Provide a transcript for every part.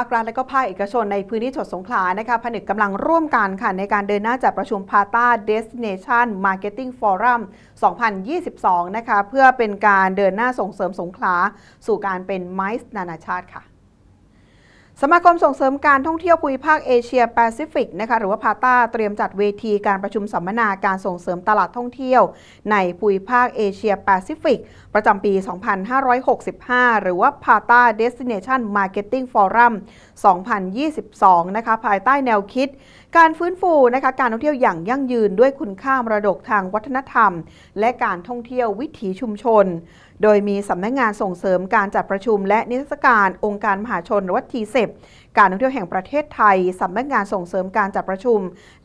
ภาครัฐและก็ภาคเอกชนในพื้นที่จังหวัดสงขลานะคะผนึกกำลังร่วมกันค่ะในการเดินหน้าจัดประชุมพาต้า Destination Marketing Forum 2022 นะคะเพื่อเป็นการเดินหน้าส่งเสริมสงขลาสู่การเป็นไมซ์นานาชาติค่ะ สมาคมส่งเสริมการท่องเที่ยวภูมิภาคเอเชียแปซิฟิกนะคะหรือว่าพาตาเตรียมจัดเวทีการประชุมสัมมนาการส่งเสริมตลาดท่องเที่ยว ในภูมิภาคเอเชียแปซิฟิกประจำปี 2565 หรือว่า Pata Destination Marketing Forum 2022 นะคะภายใต้แนวคิด การฟื้นฟูนะคะการท่องเที่ยวอย่างยั่งยืนด้วยคุณค่ามรดกทางวัฒนธรรม และการท่องเที่ยววิถีชุมชนโดยมีสำนักงงานส่งเสริมการจัดประชุม และนิทรรศการองค์การมหาชนหรือว่าทีเซการท่องเที่ยวแห่งประเทศไทยสำนักงานส่งเสริมการจัดประชุม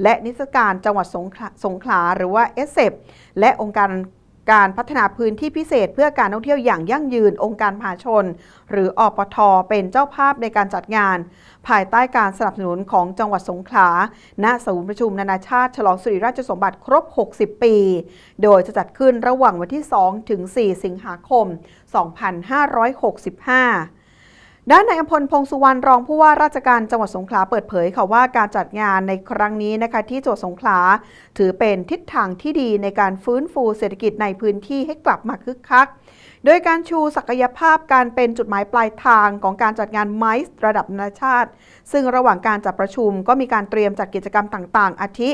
และนิทรรศการจังหวัดสงขลาสงขลาหรือว่าเอสเซและองค์การ การพัฒนาพื้นที่พิเศษเพื่อการท่องเที่ยวอย่างยั่งยืนองค์การมหาชน หรืออปท เป็นเจ้าภาพในการจัดงาน ภายใต้การสนับสนุนของจังหวัดสงขลา ณ ศูนย์ประชุมนานาชาติ ฉลองสิริราชสมบัติครบ 60 ปี โดยจะจัดขึ้นระหว่างวันที่ 2 ถึง 4 สิงหาคม 2565 ด้านนายอำพลพงสุวรรณรองผู้ว่าราชการจังหวัดสงขลาเปิดเผยค่ะว่าการจัดงานในครั้งนี้นะคะที่จังหวัดสงขลาถือเป็นทิศทางที่ดีในการฟื้นฟูเศรษฐกิจในพื้นที่ให้กลับมาคึกคัก โดยการชูศักยภาพการเป็นจุดหมายปลายทางของการจัดงานไมซ์ระดับนานาชาติ ซึ่งระหว่างการจัดประชุมก็มีการเตรียมจัดกิจกรรมต่างๆ อาทิ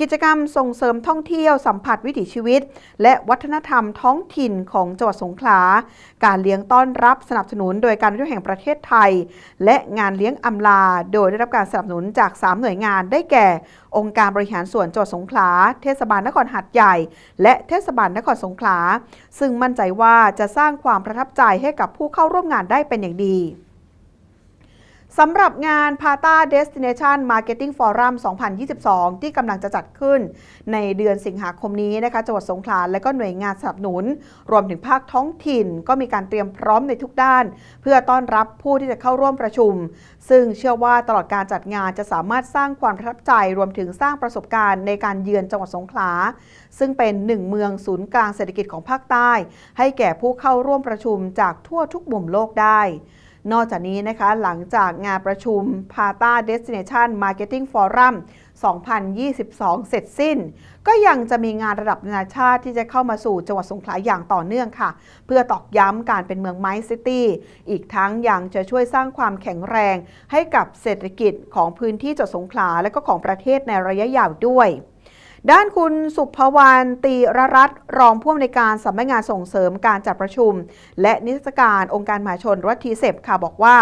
กิจกรรมส่งเสริมท่องเที่ยวสัมผัสวิถีชีวิต และวัฒนธรรมท้องถิ่นของจังหวัดสงขลา การเลี้ยงต้อนรับสนับสนุนโดยการท่องแห่งประเทศไทย และงานเลี้ยงอำลา โดยได้รับการสนับสนุนจาก 3 หน่วยงานได้แก่องค์การบริหารส่วนจังหวัดสงขลา เทศบาลนครหัดใหญ่ และเทศบาลนครสงขลา ซึ่งมั่นใจว่าจะสร้างความประทับใจให้กับผู้เข้าร่วมงานได้เป็นอย่างดี สำหรับงาน Pata Destination Marketing Forum 2022 ที่กำลังจะจัดขึ้น ในเดือนสิงหาคมนี้นะคะจังหวัดสงขลาและก็หน่วยงานสนับสนุน รวมถึงภาคท้องถิ่นก็มีการเตรียมพร้อมในทุกด้าน เพื่อต้อนรับผู้ที่จะเข้าร่วมประชุม ซึ่งเชื่อว่าตลอดการจัดงานจะสามารถสร้างความประทับใจ รวมถึงสร้างประสบการณ์ในการเยือนจังหวัดสงขลา ซึ่งเป็นหนึ่งเมืองศูนย์กลางเศรษฐกิจของภาคใต้ ให้แก่ผู้เข้าร่วมประชุมจากทั่วทุกมุมโลกได้ นอกจากนี้นะคะหลังจากงานประชุม Pata Destination Marketing Forum 2022 เสร็จสิ้น ก็ยังจะมีงานระดับนานาชาติที่จะเข้ามาสู่จังหวัดสงขลาอย่างต่อเนื่องค่ะ เพื่อตอกย้ำการเป็นเมืองไม้ซิตี้ อีกทั้งยังจะช่วยสร้างความแข็งแรงให้กับเศรษฐกิจของพื้นที่จังหวัดสงขลาและก็ของประเทศในระยะยาวด้วย ด้านคุณสุภวรรณตีรรัตน์รองผู้อำนวยการสำนักงานส่งเสริมการจัดประชุม และนิทรรศการองค์การมหาชนรัฐทีเซบค่ะบอกว่า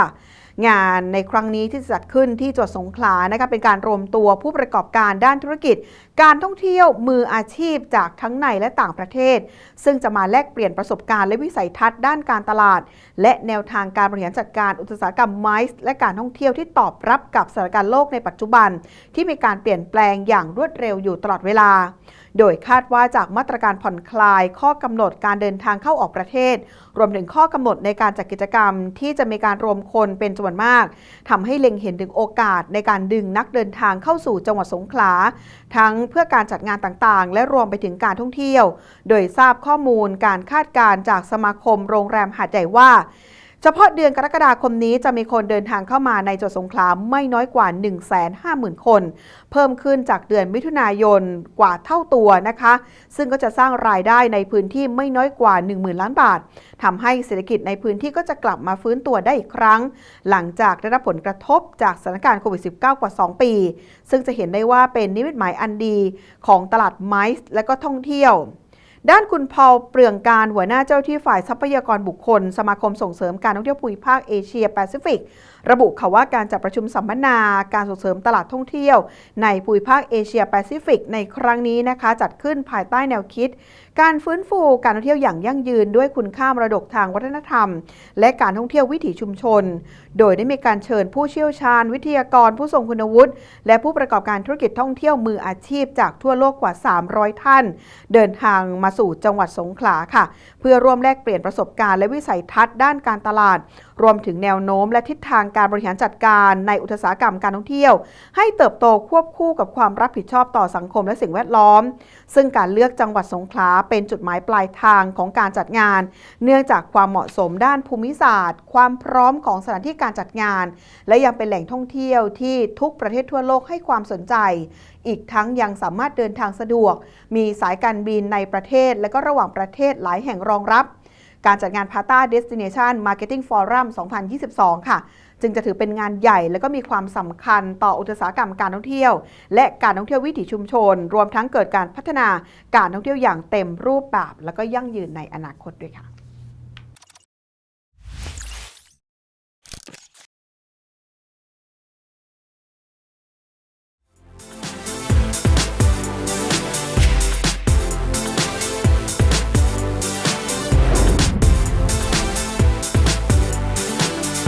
งานในครั้งนี้ที่จัดขึ้นที่จังหวัดสงขลานะคะเป็นการรวมตัวผู้ประกอบการด้านธุรกิจ การท่องเที่ยวมืออาชีพจากทั้งในและต่างประเทศ ซึ่งจะมาแลกเปลี่ยนประสบการณ์และวิสัยทัศน์ด้านการตลาด และแนวทางการบริหารจัดการอุตสาหกรรมไมซ์และการท่องเที่ยวที่ตอบรับกับสถานการณ์โลกในปัจจุบัน ที่มีการเปลี่ยนแปลงอย่างรวดเร็วอยู่ตลอดเวลา โดยคาดว่าจากมาตรการผ่อนคลายข้อกำหนดการเดินทางเข้าออกประเทศ รวมถึงข้อกำหนดในการจัดกิจกรรมที่จะมีการรวมคนเป็นจำนวนมากทำให้เล็งเห็นถึงโอกาสในการดึงนักเดินทางเข้าสู่จังหวัดสงขลา ทั้งเพื่อการจัดงานต่างๆ และรวมไปถึงการท่องเที่ยว โดยทราบข้อมูลการคาดการณ์จากสมาคมโรงแรมหาดใหญ่ว่า เฉพาะเดือนกรกฎาคมนี้จะมีคนเดินทางเข้ามาในจังหวัดสงขลาไม่น้อยกว่า 150,000 คน เพิ่มขึ้นจากเดือนมิถุนายนกว่าเท่าตัวนะคะ ซึ่งก็จะสร้างรายได้ในพื้นที่ไม่น้อยกว่า 10,000 ล้านบาททำให้เศรษฐกิจในพื้นที่ก็จะกลับมาฟื้นตัวได้อีกครั้ง หลังจากได้รับผลกระทบจากสถานการณ์โควิด -19 กว่า 2 ปี ซึ่งจะเห็นได้ว่าเป็นนิมิตหมายอันดีของตลาดไมซ์และก็ท่องเที่ยว ด้านคุณพอลเปลืองการหัวหน้าเจ้าที่ฝ่ายทรัพยากรบุคคล สมาคมส่งเสริมการท่องเที่ยวภูมิภาคเอเชียแปซิฟิก ระบุค่ะว่าการจัดประชุมสัมมนาการส่งเสริมตลาดท่องเที่ยว ในภูมิภาคเอเชียแปซิฟิกในครั้งนี้นะคะ จัดขึ้นภายใต้แนวคิด การฟื้นฟูการท่องเที่ยวอย่างยั่งยืนด้วยคุณค่ามรดกทางวัฒนธรรม และการท่องเที่ยววิถีชุมชน โดยได้มีการเชิญผู้เชี่ยวชาญ วิทยากรผู้ทรงคุณวุฒิและผู้ประกอบการธุรกิจท่องเที่ยวมืออาชีพ จากทั่วโลกกว่า 300 ท่าน เดินทางมาสู่จังหวัดสงขลาค่ะ เพื่อร่วมแลกเปลี่ยนประสบการณ์และวิสัยทัศน์ด้านการตลาด รวมถึงแนวโน้มและทิศทางการบริหารจัดการในอุตสาหกรรมการท่องเที่ยว ให้เติบโตควบคู่กับความรับผิดชอบต่อสังคมและสิ่งแวดล้อม ซึ่งการเลือกจังหวัดสงขลาเป็นจุดหมายปลายทางของการจัดงาน เนื่องจากความเหมาะสมด้านภูมิศาสตร์ ความพร้อมของสถานที่การจัดงาน และยังเป็นแหล่งท่องเที่ยวที่ทุกประเทศทั่วโลกให้ความสนใจ อีกทั้งยังสามารถเดินทางสะดวก มีสายการบินในประเทศและก็ระหว่างประเทศหลายแห่งรองรับ การจัดงาน Pata Destination Marketing Forum 2022 ค่ะ จึงจะถือเป็นงานใหญ่และก็มีความสำคัญต่ออุตสาหกรรมการท่องเที่ยว และการท่องเที่ยววิถีชุมชน รวมทั้งเกิดการพัฒนาการท่องเที่ยวอย่างเต็มรูปแบบ และก็ยั่งยืนในอนาคตด้วยค่ะ